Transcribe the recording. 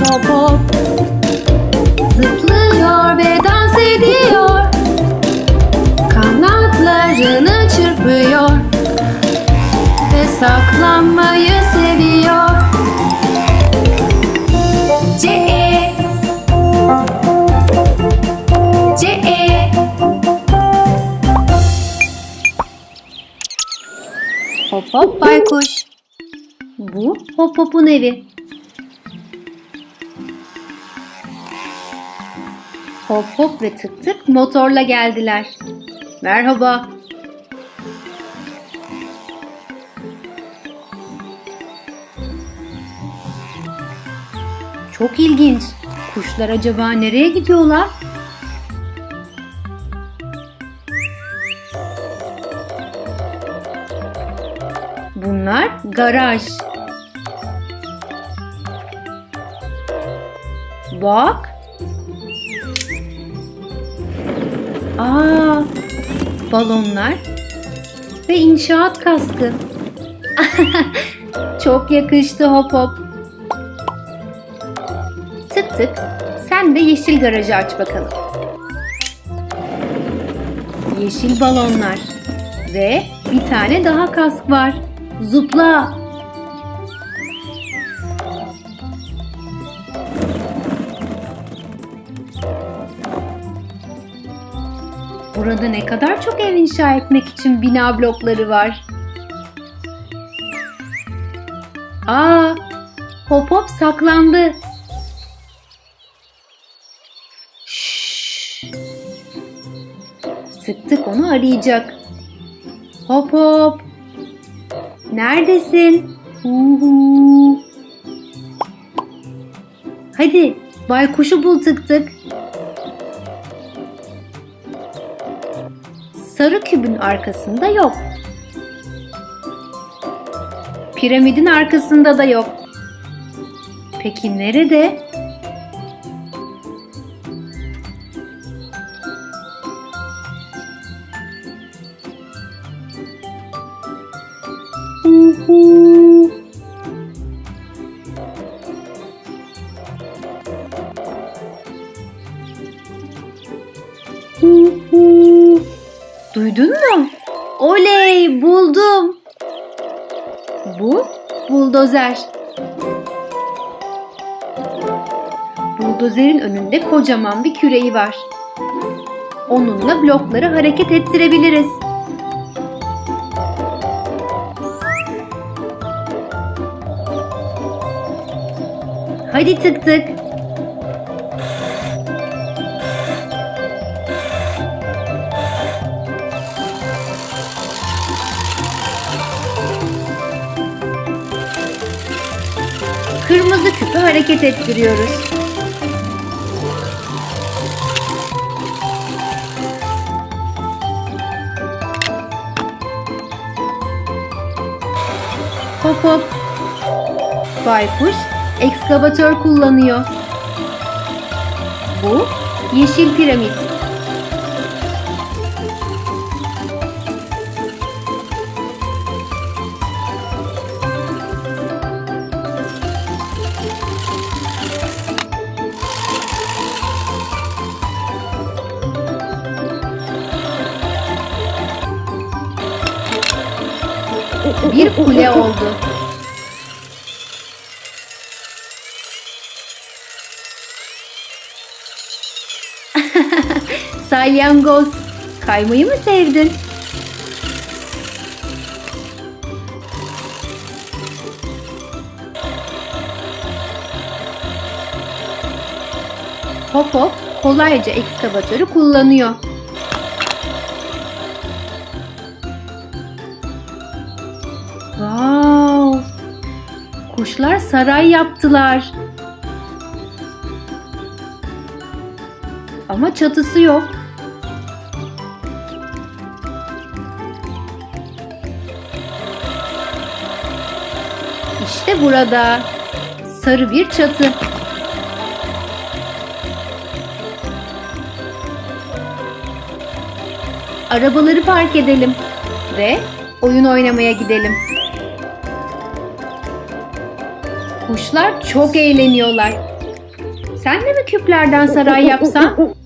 hop Zıplıyor ve dans ediyor. Kanatlarını çırpıyor. Ve saklanmayı seviyor. C-E C-E Hop hop baykuş. Bu Hop Hop'un evi. Hop hop ve tık tık motorla geldiler. Merhaba. Çok ilginç. Kuşlar acaba nereye gidiyorlar? Bunlar garaj. Bak. Aa, balonlar ve inşaat kaskı. Çok yakıştı hop hop. Tık tık sen de yeşil garajı aç bakalım. Yeşil balonlar ve bir tane daha kask var. Zıpla. Burada ne kadar çok ev inşa etmek için bina blokları var. Aa, hop hop saklandı. Şşş. Tık tık onu arayacak. Hop hop. Neredesin? Uhu. Hadi baykuşu bul tık tık. Sarı kübün arkasında yok. Piramidin arkasında da yok. Peki nerede? Uhu. Uhu. Duydun mu? Oley buldum. Bu buldozer. Buldozerin önünde kocaman bir küreği var. Onunla blokları hareket ettirebiliriz. Hadi tık tık. Kırmızı küpü hareket ettiriyoruz. Hop hop. Baykuş ekskavatör kullanıyor. Bu yeşil piramit. Bir kule oldu. Salyangoz, kaymayı mı sevdin? Hop hop kolayca ekskavatörü kullanıyor. Wow! Kuşlar saray yaptılar. Ama çatısı yok. İşte burada sarı bir çatı. Arabaları park edelim ve oyun oynamaya gidelim. Kuşlar çok eğleniyorlar. Sen de mi küplerden saray yapsan?